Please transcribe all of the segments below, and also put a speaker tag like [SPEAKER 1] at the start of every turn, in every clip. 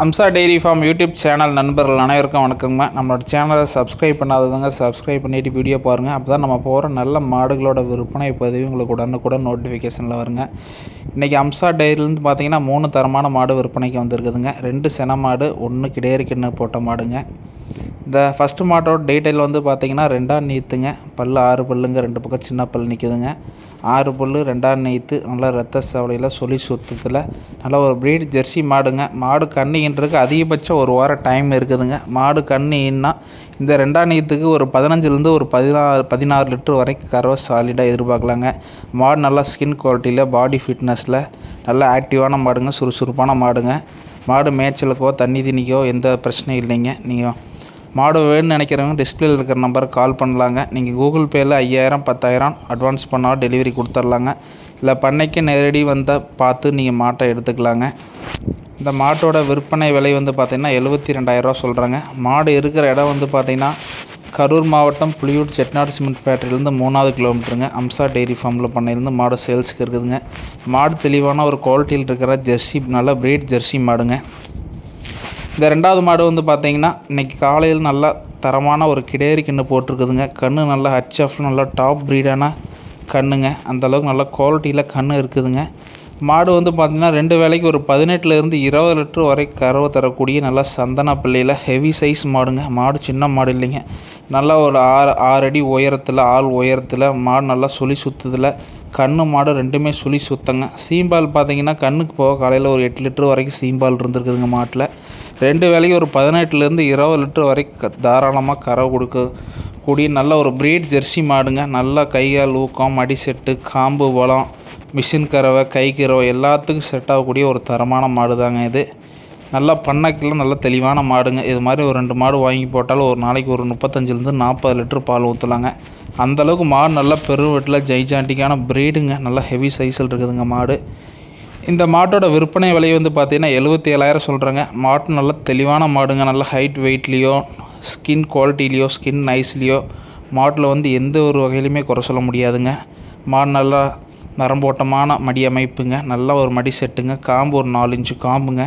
[SPEAKER 1] Amsa dairy farm YouTube channel நண்பர்கள் அனைவருக்கும் வணக்கங்க நம்மளோட சேனலை சப்ஸ்கிரைப் பண்ணாதவங்க சப்ஸ்கிரைப் பண்ணிவிட்டு வீடியோ பாருங்கள் அப்போ தான் நம்ம போகிற நல்ல மாடுகளோட விற்பனை பதிவு உங்களுக்கு உடனுக்குடன் நோட்டிஃபிகேஷனில் வருங்க. இன்றைக்கி அம்சா டெய்ரிலேருந்து பார்த்தீங்கன்னா மூணு தரமான மாடு விற்பனைக்கு வந்திருக்குதுங்க. ரெண்டு சென மாடு ஒன்று கிடையறி கிண்ணு போட்ட மாடுங்க. இந்த ஃபஸ்ட்டு மாட்டோட டீட்டெயில் வந்து பார்த்தீங்கன்னா ரெண்டாம் நீத்துங்க. பல் ஆறு பல்லுங்க ரெண்டு பக்கம் சின்ன பல் நிற்குதுங்க ஆறு பல் ரெண்டாம் நீத்து நல்லா ரத்த சவலையில் சொல்லி சுத்தத்தில். நல்ல ஒரு ப்ரீட் ஜெர்சி மாடுங்க. மாடு கண்ணின்றதுக்கு அதிகபட்சம் ஒரு வாரம் டைம் இருக்குதுங்க. மாடு கண்ணின்னா இந்த ரெண்டாம் நீத்துக்கு ஒரு பதினஞ்சுலேருந்து ஒரு பதினாறு பதினாறு லிட்டர் வரைக்கும் கறவை சாலிடாக எதிர்பார்க்கலாங்க. மாடு நல்லா ஸ்கின் குவாலிட்டியில் பாடி ஃபிட்னஸில் நல்ல ஆக்டிவான மாடுங்க சுறுசுறுப்பான மாடுங்க. மாடு மேய்ச்சலுக்கோ தண்ணி தினிக்கோ எந்த பிரச்சனையும் இல்லைங்க. நீங்கள் மாடு வேணும்னு நினைக்கிறவங்க டிஸ்பிளேல இருக்கிற நம்பருக்கு கால் பண்ணலாங்க. நீங்கள் கூகுள் பேயில் ஐயாயிரம் பத்தாயிரம் அட்வான்ஸ் பண்ணால் டெலிவரி கொடுத்துர்லாங்க. இல்லை பண்ணைக்கு நேரடி வந்தால் பார்த்து நீங்கள் மாட்டை எடுத்துக்கலாங்க. இந்த மாட்டோட விற்பனை விலை வந்து பார்த்திங்கன்னா எழுபத்தி ரெண்டாயிரரூவா சொல்கிறாங்க மாடு இருக்கிற இடம் வந்து பார்த்திங்கன்னா கரூர் மாவட்டம் புளியூர் செட்நாடு சிமெண்ட் ஃபேக்ட்ரிலேருந்து மூணாவது கிலோமீட்டருங்க அம்சா டெய்ரி ஃபார்மில் பண்ணையிலேருந்து மாடு சேல்ஸுக்கு இருக்குதுங்க. மாடு தெளிவான ஒரு குவாலிட்டியில் இருக்கிற ஜெர்சி நல்ல பிரீட் ஜெர்சி மாடுங்க. இந்த ரெண்டாவது மாடு வந்து பார்த்தீங்கன்னா இன்றைக்கி காலையில் நல்லா தரமான ஒரு கிடேரி கன்று போட்டிருக்குதுங்க. கன்று நல்லா ஹச்எஃப் நல்லா டாப் ப்ரீடான கண்ணுங்க. அந்தளவுக்கு நல்ல குவாலிட்டியில் கன்று இருக்குதுங்க. மாடு வந்து பார்த்திங்கன்னா ரெண்டு வேலைக்கு ஒரு பதினெட்டுலேருந்து இருபது லிட்டர் வரை கறவை தரக்கூடிய நல்லா சந்தன பிள்ளையில் ஹெவி சைஸ் மாடுங்க. மாடு சின்ன மாடு இல்லைங்க. நல்லா ஒரு ஆறு ஆறு அடி உயரத்தில் ஆள் உயரத்தில் மாடு நல்லா சுழி சுற்றுதில் கண்ணு மாடு ரெண்டுமே சுழி சுத்தங்க. சீம்பால் பார்த்தீங்கன்னா கண்ணுக்கு போக காலையில் ஒரு எட்டு லிட்டர் வரைக்கும் சீம்பால் இருந்திருக்குதுங்க மாட்டில். ரெண்டு வேலைக்கு ஒரு பதினெட்டுலேருந்து இருபது லிட்டர் வரைக்கும் தாராளமாக கறவை கொடுக்க கூடிய நல்ல ஒரு ப்ரீட் ஜெர்சி மாடுங்க. நல்லா கைகால் ஊக்கம் மடி செட்டு காம்பு வளம் மிஷின் கறவை கை கறவை எல்லாத்துக்கும் செட் ஆகக்கூடிய ஒரு தரமான மாடு தாங்க இது. நல்லா பண்ணைக்கெல்லாம் நல்ல தெளிவான மாடுங்க. இது மாதிரி ஒரு ரெண்டு மாடு வாங்கி போட்டாலும் ஒரு நாளைக்கு ஒரு முப்பத்தஞ்சிலேருந்து நாற்பது லிட்டர் பால் ஊற்றலாங்க அந்தளவுக்கு மாடு நல்லா பெருவெட்டில் ஜெய்ஜாண்டிக்கான ப்ரீடுங்க நல்லா ஹெவி சைஸில் இருக்குதுங்க மாடு. இந்த மாட்டோட விற்பனை விலை வந்து பார்த்திங்கன்னா எழுபத்தி ஏழாயிரம் சொல்கிறேங்க மாட்டு நல்ல தெளிவான மாடுங்க. நல்ல ஹைட் வெயிட்லேயும் ஸ்கின் குவாலிட்டிலேயோ ஸ்கின் நைஸ்லேயோ மாட்டில் வந்து எந்த ஒரு வகையிலுமே குறை சொல்ல முடியாதுங்க. மாடு நல்லா நரம்போட்டமான மடி அமைப்புங்க. நல்ல ஒரு மடி செட்டுங்க. காம்பு ஒரு நாலு இன்ச்சு காம்புங்க.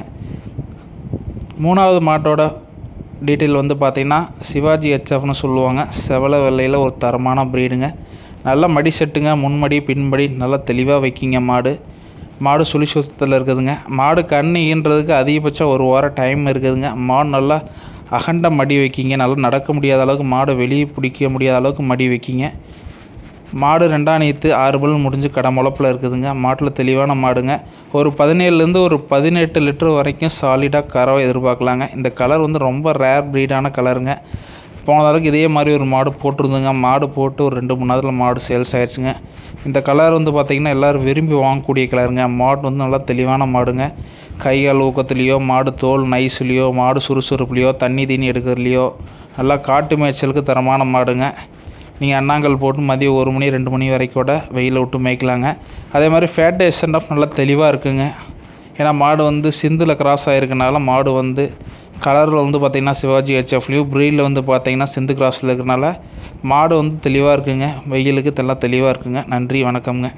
[SPEAKER 1] மூணாவது மாட்டோட டீட்டெயில் வந்து பார்த்திங்கன்னா சிவாஜி ஹெச்எஃப்னு சொல்லுவாங்க. செவல வெள்ளையில் ஒரு தரமான ப்ரீடுங்க நல்ல மடி செட்டுங்க. முன்மடி பின்படி நல்லா தெளிவாக வைக்கிங்க மாடு. மாடு சுழி சுத்தத்தில் இருக்குதுங்க. மாடு கண் ஈன்றதுக்கு அதிகபட்சம் ஒரு வாரம் டைம் இருக்குதுங்க. மாடு நல்லா அகண்ட மடி வைக்கிங்க. நல்லா நடக்க முடியாத அளவுக்கு மாடு வெளியே பிடிக்க முடியாத அளவுக்கு மடி வைக்கிங்க. மாடு ரெண்டாம் நீத்து ஆறு பல் முடிஞ்சு கடை முளப்பில் இருக்குதுங்க. மாட்டில் தெளிவான மாடுங்க. ஒரு பதினேழுலேருந்து ஒரு பதினெட்டு லிட்டர் வரைக்கும் சாலிடாக கறவை எதிர்பார்க்கலாங்க. இந்த கலர் வந்து ரொம்ப ரேர் ப்ரீடான கலருங்க போன தடவைக்கு இதே மாதிரி ஒரு மாடு போட்டிருந்துங்க. மாடு போட்டு ஒரு ரெண்டு மூணு நேரத்தில் மாடு சேல்ஸ் ஆயிடுச்சுங்க இந்த கலர் வந்து பார்த்திங்கன்னா எல்லோரும் விரும்பி வாங்கக்கூடிய கலருங்க. மாடு வந்து நல்லா தெளிவான மாடுங்க. கைகால் ஊக்கத்துலேயோ மாடு தோல் நைஸ்லேயோ மாடு சுறுசுறுப்புலையோ தண்ணி தீனி எடுக்கிறதுலையோ நல்லா காட்டு மேய்ச்சலுக்கு தரமான மாடுங்க. நீங்கள் அண்ணாங்கல் போட்டு மதியம் ஒரு மணி ரெண்டு மணி வரைக்கும் கூட வெயிலில் விட்டு மேய்க்கலாங்க. அதே மாதிரி ஃபேட் எஸ்என்ட் ஆஃப் நல்லா தெளிவாக இருக்குங்க. ஏன்னா மாடு வந்து சிந்தில் கிராஸ் ஆகிருக்கனால மாடு வந்து கலரில் வந்து பார்த்திங்கன்னா சிவாஜி ஹெச்எஃப்லேயும் ப்ரீடில் வந்து பார்த்திங்கன்னா சிந்து கிராஸில் இருக்கிறனால மாடு வந்து தெளிவாக இருக்குங்க. வெயிலுக்கு தெல்லாம் தெளிவாக இருக்குங்க. நன்றி வணக்கம்ங்க.